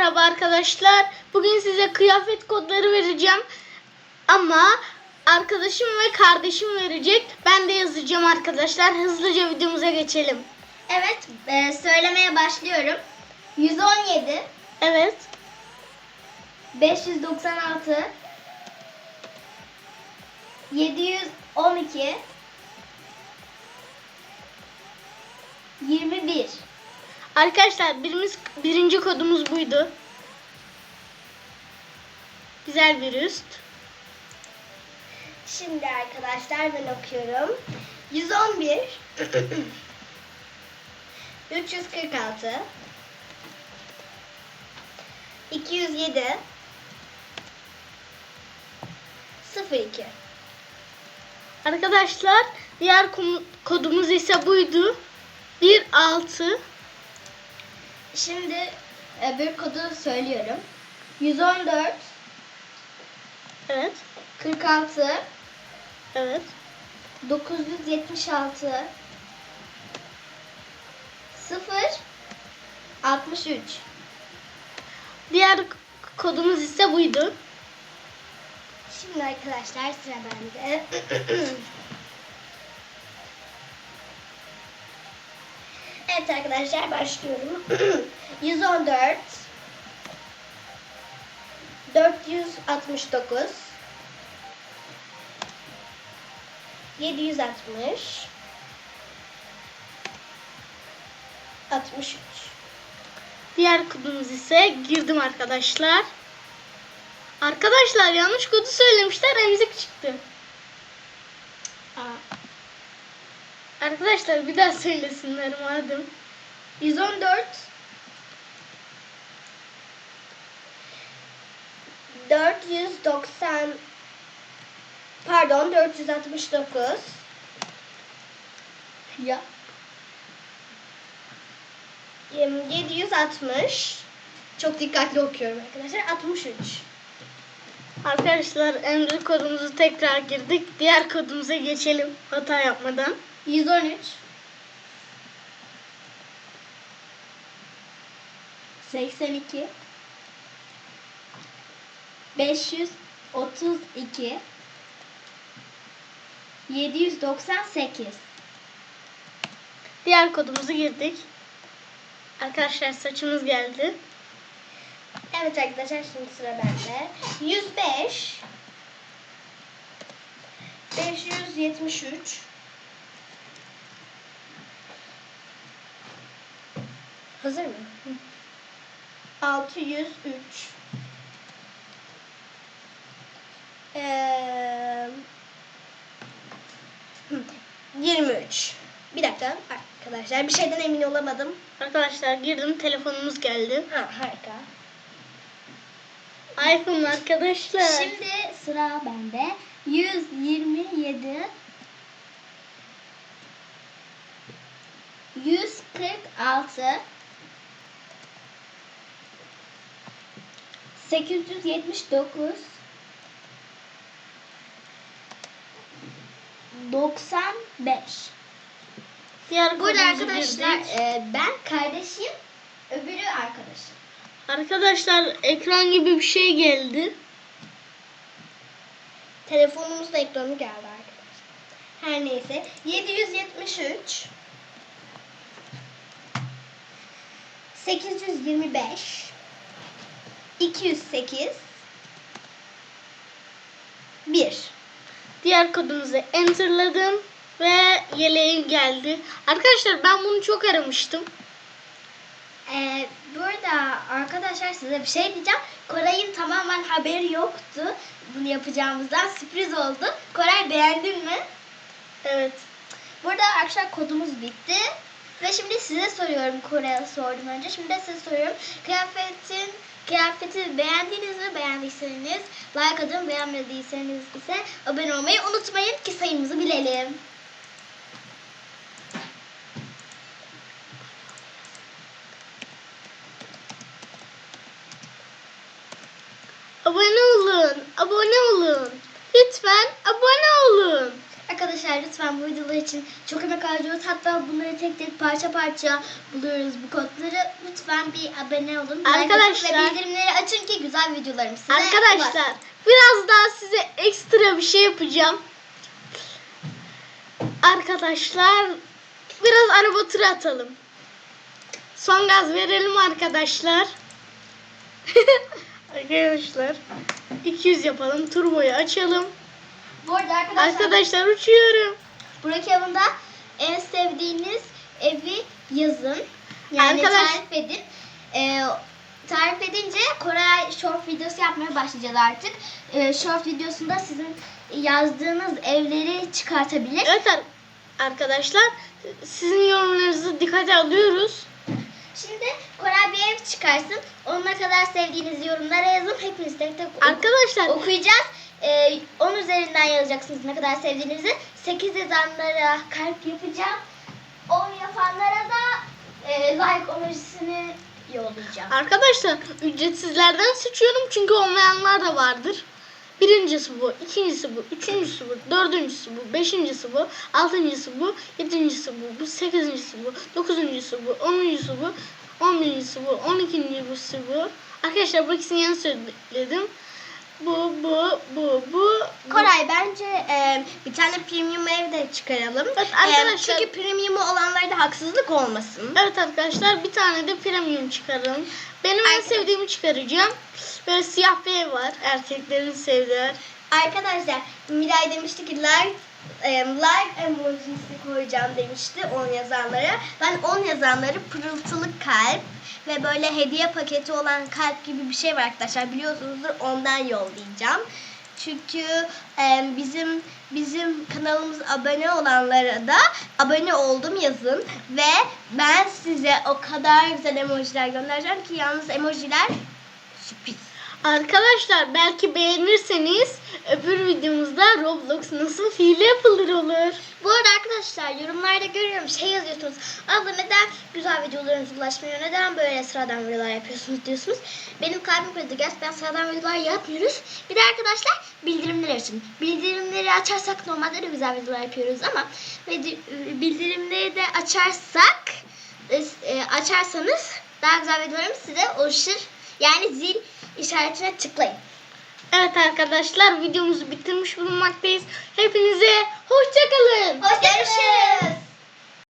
Merhaba arkadaşlar. Bugün size kıyafet kodları vereceğim. Ama arkadaşım ve kardeşim verecek. Ben de yazacağım arkadaşlar. Hızlıca videomuza geçelim. Evet, e, söylemeye başlıyorum. 117, Evet. 596, 712, 21. Arkadaşlar birimiz birinci kodumuz buydu. Güzel bir üst. Şimdi arkadaşlar ben okuyorum. 111, 346, 207, 02. Arkadaşlar diğer kodumuz ise buydu. 16 Şimdi öbür kodu söylüyorum. 114, Evet. 46, Evet. 976, 0, 63. Diğer kodumuz ise buydu. Şimdi arkadaşlar sıra bende. evet arkadaşlar başlıyorum. 114 469 760 63 Diğer kodumuz ise girdim arkadaşlar. Arkadaşlar yanlış kodu söylemişler emzik çıktı. Arkadaşlar bir daha söylesinler madem. 114 490 pardon 469 Ya. 760 çok dikkatli okuyorum arkadaşlar 63 Arkadaşlar emzik kodumuzu tekrar girdik. Diğer kodumuza geçelim hata yapmadan. 113 82 532 798 Diğer kodumuzu girdik. Arkadaşlar saçımız geldi. Evet arkadaşlar şimdi sıra bende. 105 573 Hazır mı? 603 Eee, hı, 23 Bir dakika arkadaşlar bir şeyden emin olamadım. Arkadaşlar girdim telefonumuz geldi. Ha harika. iPhone arkadaşlar. Şimdi sıra bende. 127 146 879 95 Diğer Burada arkadaşlar e, ben kardeşim, öbürü arkadaşım. Arkadaşlar ekran gibi bir şey geldi. Telefonumuzda ekranı geldi arkadaşlar. Her neyse. 773 825 208 1 Diğer kodumuzu enterladım ve yeleğim geldi. Arkadaşlar ben bunu çok aramıştım. Ee, burada arkadaşlar size bir şey diyeceğim. Koray'ın tamamen haberi yoktu bunu yapacağımızdan. Sürpriz oldu. Koray beğendin mi? Evet. Burada arkadaşlar kodumuz bitti. Ve şimdi size soruyorum. Koray'a sordum önce. Şimdi de size soruyorum. Kıyafetin kıyafeti beğendiniz mi? Beğendiyseniz like atın. Beğenmediyseniz ise abone olmayı unutmayın ki sayımızı bilelim. Abone olun. Abone olun. Lütfen abone olun. Arkadaşlar lütfen bu videolar için çok emek harcıyoruz. Hatta bunları tek tek parça parça buluyoruz bu kodları. Lütfen bir abone olun. like Arkadaşlar- Ve bildirimleri açın ki güzel videolarım size Arkadaşlar ulaşsın. biraz daha size ekstra bir şey yapacağım. Arkadaşlar biraz araba turu atalım. Son gaz verelim arkadaşlar. arkadaşlar 200 yapalım. Turboyu açalım. Bu arada arkadaşlar, Arkadaşlar uçuyorum. Burak Yavun'da en sevdiğiniz evi yazın. Yani Arkadaş- tarif edin. Ee, tarif edince Koray short videosu yapmaya başlayacağız artık. Ee, short videosunda sizin yazdığınız evleri çıkartabilir. Evet ar- arkadaşlar sizin yorumlarınızı dikkate alıyoruz. Şimdi Koray bir ev çıkarsın. Onunla kadar sevdiğiniz yorumlara yazın. Hepiniz tek tek Arkadaşlar okuyacağız. Ee, 10 üzerinden yazacaksınız ne kadar sevdiğinizi. 8 yazanlara kalp yapacağım. 10 yapanlara da e, like emojisini yollayacağım. Arkadaşlar ücretsizlerden seçiyorum çünkü olmayanlar da vardır. Birincisi bu, ikincisi bu, üçüncüsü bu, dördüncüsü bu, beşincisi bu, altıncısı bu, yedincisi bu, bu sekizincisi bu, dokuzuncusu bu, onuncusu bu, on birincisi bu, on ikincisi bu. Arkadaşlar bu ikisini yanlış söyledim. Bu, bu, bu, bu. Koray bence e, bir tane premium ev de çıkaralım. Evet, E, arkadaşlar- çünkü premium olanlarda haksızlık olmasın. Evet arkadaşlar bir tane de premium çıkaralım. Benim en Arkadaş- sevdiğimi çıkaracağım. Böyle siyah bir ev var. Erkeklerin sevdiği. Arkadaşlar Miray demişti ki like e, like emojisi koyacağım demişti 10 yazanlara. Ben 10 yazanları pırıltılı kalp ve böyle hediye paketi olan kalp gibi bir şey var arkadaşlar biliyorsunuzdur ondan yollayacağım. Çünkü e, bizim bizim kanalımıza abone olanlara da abone oldum yazın ve ben size o kadar güzel emojiler göndereceğim ki yalnız emojiler sürpriz. Arkadaşlar belki beğenirseniz öbür videomuzda Roblox nasıl hile yapılır olur. Bu arada arkadaşlar yorumlarda görüyorum şey yazıyorsunuz. Abla neden güzel videolarınız ulaşmıyor? Neden böyle sıradan videolar yapıyorsunuz diyorsunuz. Benim kalbim kırıldı. Gerçekten sıradan videolar yapmıyoruz. Bir de arkadaşlar bildirimleri açın. Bildirimleri açarsak normalde de güzel videolar yapıyoruz ama bildi- bildirimleri de açarsak e, e, açarsanız daha güzel videolarımız size ulaşır. Yani zil işaretine tıklayın. Evet arkadaşlar videomuzu bitirmiş bulunmaktayız. Hepinize hoşçakalın. Hoşçakalın.